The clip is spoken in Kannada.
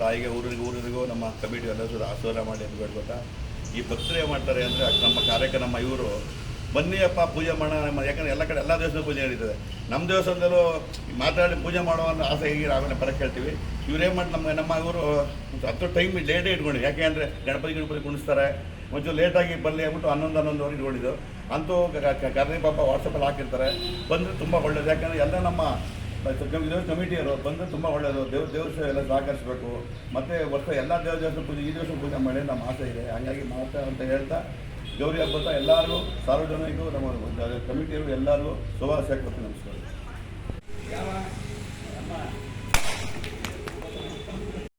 ತಾಯಿಗೆ ಊರಿಗೆ, ಊರಿಗೂ, ನಮ್ಮ ಕಮಿಟಿ ಎಲ್ಲರೂ ಆಶೀರ್ವಾದ ಮಾಡಿ ಅಂತ ಬೇಡ್ಕೊತಾ ಈ ಭಕ್ತರು ಏನು ಮಾಡ್ತಾರೆ ಅಂದರೆ ನಮ್ಮ ಕಾರ್ಯಕ್ರಮ ನಮ್ಮ ಇವರು. ಬನ್ನಿಯಪ್ಪ ಪೂಜೆ ಮಾಡೋಣ, ನಮ್ಮ ಯಾಕಂದ್ರೆ ಎಲ್ಲ ಕಡೆ ಎಲ್ಲ ದೇವಸ್ಥಾನ ಪೂಜೆ ನಡೀತದೆ. ನಮ್ಮ ದೇವಸ್ಥಾನದಲ್ಲೂ ಮಾತಾಡಿ ಪೂಜೆ ಮಾಡೋ ಅನ್ನೋ ಆಸೆ ಹೀಗೆ ಆಮೇಲೆ ಬರಕ್ಕೆ ಹೇಳ್ತೀವಿ. ಇವ್ರೇನು ಮಾಡಿ ನಮ್ಮ ನಮ್ಮ ಇವರು ಹತ್ತು ಟೈಮ್ ಲೇಟೇ ಇಟ್ಕೊಂಡು ಯಾಕೆ ಅಂದರೆ ಗಣಪತಿ ಗಣಪತಿ ಕುಣಿಸ್ತಾರೆ. ಒಂಚೂರು ಲೇಟಾಗಿ ಬರಲಿ ಅಂದ್ಬಿಟ್ಟು ಹನ್ನೊಂದು ಹನ್ನೊಂದುವರೆಗೆ ಇಟ್ಕೊಂಡಿದ್ದು ಅಂತೂ ಕರ್ನಿ ಪಾಪ ವಾಟ್ಸಪ್ಪಲ್ಲಿ ಹಾಕಿರ್ತಾರೆ. ಬಂದರೆ ತುಂಬ ಒಳ್ಳೇದು. ಯಾಕಂದರೆ ಎಲ್ಲ ನಮ್ಮ ದೇವ್ರ ಕಮಿಟಿಯವರು ಬಂದರೆ ತುಂಬ ಒಳ್ಳೆಯದು ದೇವ್ರ ಸೇವೆ ಎಲ್ಲ ಸಹಕರಿಸಬೇಕು. ಮತ್ತು ವರ್ಷ ಎಲ್ಲ ದೇವ್ರ ದೇವಸ್ಥಾನ ಪೂಜೆ, ಈ ದಿವಸ ಪೂಜೆ ಮಾಡಿ ನಮ್ಮ ಆಸೆ ಇದೆ. ಹಾಗಾಗಿ ಮಾತ್ರ ಅಂತ ಹೇಳ್ತಾ, ಗೌರಿ ಹಬ್ಬದ ಎಲ್ಲರೂ ಸಾರ್ವಜನಿಕರು ನಮ್ಮ ಕಮಿಟಿಯವರು ಎಲ್ಲರೂ ಶುಭಾಶಯ ಕೊಟ್ಟು ನಮಸ್ಕಾರ.